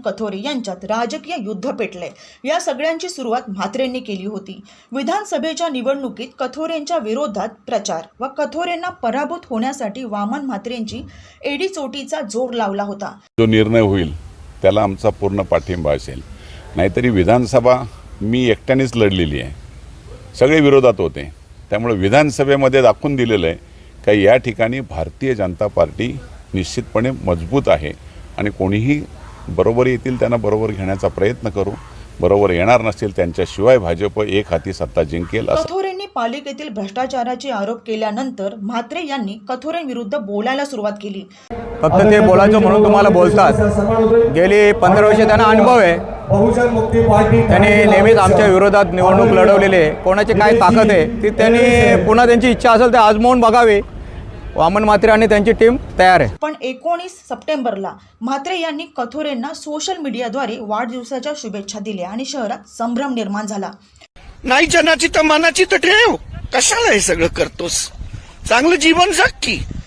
कथोरे यांच्यात राजकीय युद्ध पेटले. या सगळ्यांची सुरुवात म्हात्रेंनी केली होती. विधानसभेच्या निवडणुकीत कथोरेंच्या विरोधात प्रचार व कथोरेंना पराभूत होण्यासाठी वामन म्हात्रेंची एडीचोटीचा जोर लावला होता. जो निर्णय होईल त्याला आमचा पूर्ण पाठिंबा असेल. नाहीतरी विधानसभा मी एकट्यानेच लढलेली आहे. सगळे विरोधात होते. त्यामुळे विधानसभेमध्ये दाखवून दिलेलं आहे का या ठिकाणी भारतीय जनता पार्टी निश्चितपणे मजबूत आहे आणि कोणीही बरोबर येतील त्यांना बरोबर घेण्याचा प्रयत्न करू. बरोबर येणार नसतील त्यांच्याशिवाय भाजप एक हाती सत्ता जिंकेल असं कथोरेंनी पालिकेतील भ्रष्टाचाराचे आरोप केल्यानंतर म्हात्रे यांनी कथोरेंविरुद्ध बोलायला सुरुवात केली. फक्त ते बोलायचं म्हणून तुम्हाला बोलतात. गेली पंधरा वर्ष त्यांना अनुभव आहे. बहुजन मुक्ती पार्टी त्यांनी नेहमीच आमच्या विरोधात निवडणूक लढवलेली आहे. कोणाची काय ताकद आहे ती त्यांनी पुन्हा त्यांची इच्छा असेल तर आजमावून बघावी. वामन म्हात्रे आणि त्यांची टीम तयार आहे. पण एकोणीस सप्टेंबरला म्हात्रे यांनी कथोरेंना सोशल मीडियाद्वारे वाढदिवसाच्या शुभेच्छा दिल्या आणि शहरात संभ्रम निर्माण झाला. नाही जनाची तर मनाची तर ठेव. कशाला हे सगळं करतोस? चांगलं जीवन जग की.